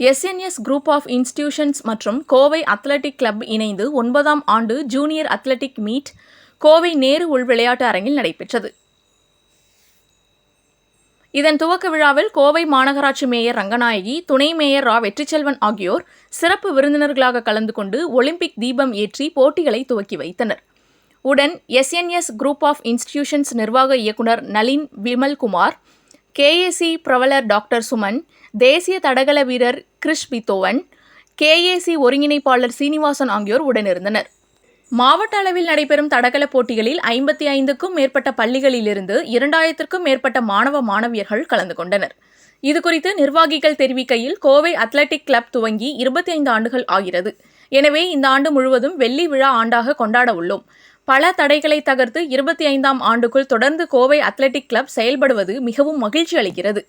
SNS group of institutions மற்றும் Kovai athletic club இணைந்து ஒன்பதாம் ஆண்டு junior athletic meet Kovai Nehru உள் விளையாட்டு அரங்கில் நடைபெற்றது. இதன் துவக்க விழாவில் கோவை மாநகராட்சி மேயர் ரங்கநாயகி துணை மேயர் ரா. வெற்றிச்செல்வன் ஆகியோர் சிறப்பு விருந்தினர்களாக கலந்து கொண்டு ஒலிம்பிக் தீபம் ஏற்றி போட்டிகளை துவக்கி வைத்தனர். உடன் எஸ்என்எஸ் குரூப் ஆஃப் இன்ஸ்டிடியூஷன்ஸ் நிர்வாக இயக்குனர் நளின் விமல்குமார் கேஏசி பிரவலர் டாக்டர் சுமன் தேசிய தடகள வீரர் கிறிஷ் பித்தோவன் கேஏசி ஒருங்கிணைப்பாளர் சீனிவாசன் ஆகியோர் உடனிருந்தனர். மாவட்ட அளவில் நடைபெறும் தடகள போட்டிகளில் ஐம்பத்தி ஐந்துக்கும் மேற்பட்ட பள்ளிகளிலிருந்து இரண்டாயிரத்திற்கும் மேற்பட்ட மாணவ மாணவியர்கள் கலந்து கொண்டனர். இதுகுறித்து நிர்வாகிகள் தெரிவிக்கையில் கோவை அத்லெட்டிக் கிளப் துவங்கி இருபத்தி ஐந்து ஆண்டுகள் ஆகிறது. எனவே இந்த ஆண்டு முழுவதும் வெள்ளி விழா ஆண்டாக கொண்டாட உள்ளோம். பல தடைகளை தகர்த்து இருபத்தி ஐந்தாம் ஆண்டுக்குள் தொடர்ந்து கோவை அத்லெட்டிக் கிளப் செயல்படுவது மிகவும் மகிழ்ச்சி அளிக்கிறது.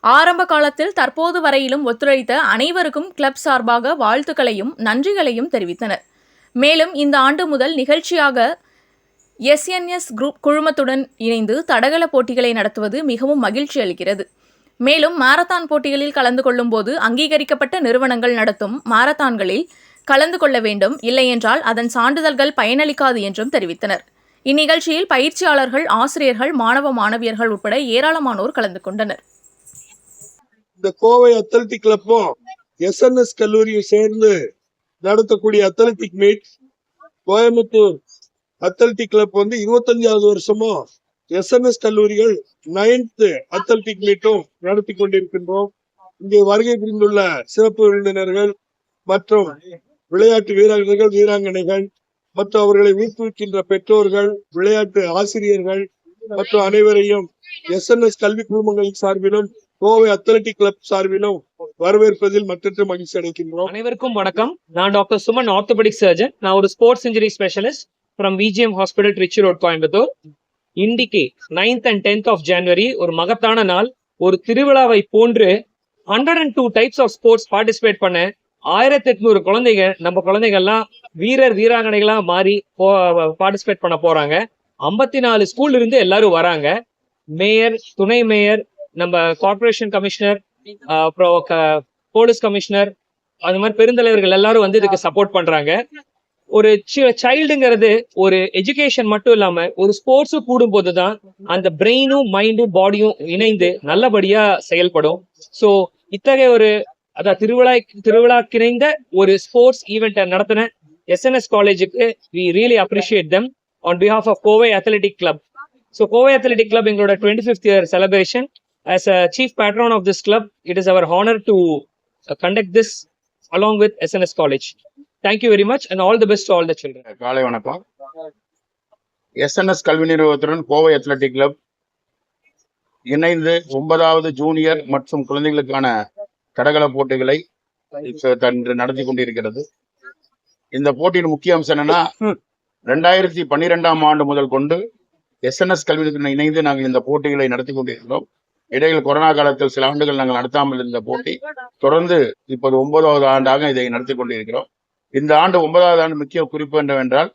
ஆரம்ப காலத்தில் தற்போது வரையிலும் ஒத்துழைத்த அனைவருக்கும் கிளப் சார்பாக வாழ்த்துக்களையும் நன்றிகளையும் தெரிவித்தனர். மேலும் இந்த ஆண்டு முதல் நிகழ்ச்சியாக எஸ்என்எஸ் குரூப் குழுமத்துடன் இணைந்து தடகள போட்டிகளை நடத்துவது மிகவும் மகிழ்ச்சி அளிக்கிறது. மேலும் மாரத்தான் போட்டிகளில் கலந்து கொள்ளும்போது அங்கீகரிக்கப்பட்ட நிறுவனங்கள் நடத்தும் மாரத்தான்களில் கலந்து கொள்ள வேண்டும். இல்லையென்றால் அதன் சான்றிதழ்கள் பயனளிக்காது என்றும் தெரிவித்தனர். இந்நிகழ்ச்சியில் பயிற்சியாளர்கள் ஆசிரியர்கள் மாணவ மாணவியர்கள் உட்பட ஏராளமானோர் கலந்து கொண்டனர். இந்த கோவை அத்லட்டிக் கிளப்பும் எஸ்என்எஸ் கல்லூரியும் சேர்ந்து நடத்தக்கூடிய athletic meet Coimbatore athletic club வந்து இருபத்தஞ்சாவது வருஷமும் எஸ்என்எஸ் கல்லூரிகள் நைன்த் அத்லட்டிக் மீட்டும் நடத்தி கொண்டிருக்கின்றோம். இங்கே வருகை புரிந்துள்ள சிறப்பு விருந்தினர்கள் மற்றும் விளையாட்டு வீராங்கனைகள் வீராங்கனைகள் மற்றும் அவர்களை ஊக்குவிக்கின்ற பெற்றோர்கள் விளையாட்டு ஆசிரியர்கள் மற்றும் அனைவரையும் எஸ்என்எஸ் கல்வி குழுமங்களின் சார்பிலும் கோவை அத்லட்டிக் கிளப் சார்பிலும் வரவேற்பதில் மற்றற்ற மகிழ்ச்சி அடைகின்றோம். அனைவருக்கும் வணக்கம். நான் டாக்டர் சுமன் ஆர்த்தோபெடிக் சர்ஜன் நான் ஒரு sports injury specialist from VGM hospital Trichy road Coimbatore இன்னைக்கு ninth and tenth of January ஒரு மகத்தான நாள். ஒரு திருவிழாவை போன்று hundred and two types of sports participate பண்ண ஆயிரத்தி எட்நூறு குழந்தைங்க நம்ம குழந்தைகள்லாம் வீரர் வீராங்கனைகளா மாறி பார்ட்டிசிபேட் பண்ண போறாங்க. ஐம்பத்தி நாலு ஸ்கூல் இருந்து எல்லாரும் வராங்க. மேயர் துணை மேயர் நம்ம கார்ப்பரேஷன் கமிஷனர் அப்புறம் போலீஸ் கமிஷனர் அது மாதிரி பெருந்தலைவர்கள் எல்லாரும் வந்து இதுக்கு சப்போர்ட் பண்றாங்க. ஒரு சைல்டுங்கிறது ஒரு எஜுகேஷன் மட்டும் இல்லாம ஒரு ஸ்போர்ட்ஸும் கூடும்போது தான் அந்த பிரெயினும் மைண்டும் பாடியும் இணைந்து நல்லபடியா செயல்படும். ஸோ இத்தகைய ஒரு அதான் திருவிழா திருவிழாக்கிணைந்த ஒரு ஸ்போர்ட்ஸ் ஈவெண்ட்டை நடத்தின எஸ்என்எஸ் காலேஜுக்கு we really appreciate them on behalf of Kovai athletic club so Kovai athletic club எங்களோட twenty fifth year celebration as a chief patron of this club it is our honour to conduct this along with SNS college thank you very much and all the best all the children காலை வணக்கம். SNS கல்வி நிறுவனத்துடன் Kovai athletic club இணைந்து ஒன்பதாவது junior மற்றும் குழந்தைகளுக்கான தடகள போட்டிகளை நடத்தி கொண்டிருக்கிறது. இந்த போட்டியின் முக்கிய அம்சம் என்னன்னா ரெண்டாயிரத்தி பன்னிரெண்டாம் ஆண்டு முதல் கொண்டு எஸ்என்எஸ் கல்வி நிறுவனம் இணைந்து நாங்கள் இந்த போட்டிகளை நடத்தி கொண்டிருக்கிறோம். இடையில் கொரோனா காலத்தில் சில ஆண்டுகள் நாங்கள் நடத்தாமல் இருந்த போட்டி தொடர்ந்து இப்போது ஒன்பதாவது ஆண்டாக இதை நடத்தி கொண்டிருக்கிறோம். இந்த ஆண்டு ஒன்பதாவது ஆண்டு முக்கிய குறிப்பு என்னவென்றால்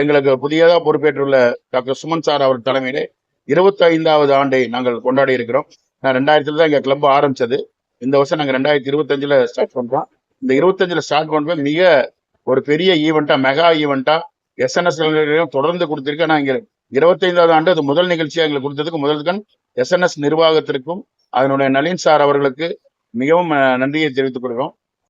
எங்களுக்கு புதியதாக பொறுப்பேற்றுள்ள டாக்டர் சுமன் சார் அவர் தலைமையிலே இருபத்தி ஐந்தாவது ஆண்டை நாங்கள் கொண்டாடி இருக்கிறோம். நான் ரெண்டாயிரத்துல தான் எங்க கிளப் ஆரம்பிச்சது. இந்த வருஷம் நாங்கள் ரெண்டாயிரத்தி இருபத்தஞ்சில் ஸ்டார்ட் பண்ணுறோம் இந்த இருபத்தஞ்சில் ஸ்டார்ட் பண்ணுறது மிக ஒரு பெரிய ஈவெண்ட்டாக மெகா ஈவெண்ட்டாக எஸ்என்எஸ் தொடர்ந்து கொடுத்திருக்கேன் நான் இங்க இருபத்தைந்தாவது ஆண்டு அது முதல் நிகழ்ச்சியாக எங்களுக்கு கொடுத்ததுக்கு முதல் எஸ்என்எஸ் நிர்வாகத்திற்கும் அதனுடைய நளின் சார் அவர்களுக்கு மிகவும் நன்றியை தெரிவித்துக் கொள்கிறோம்.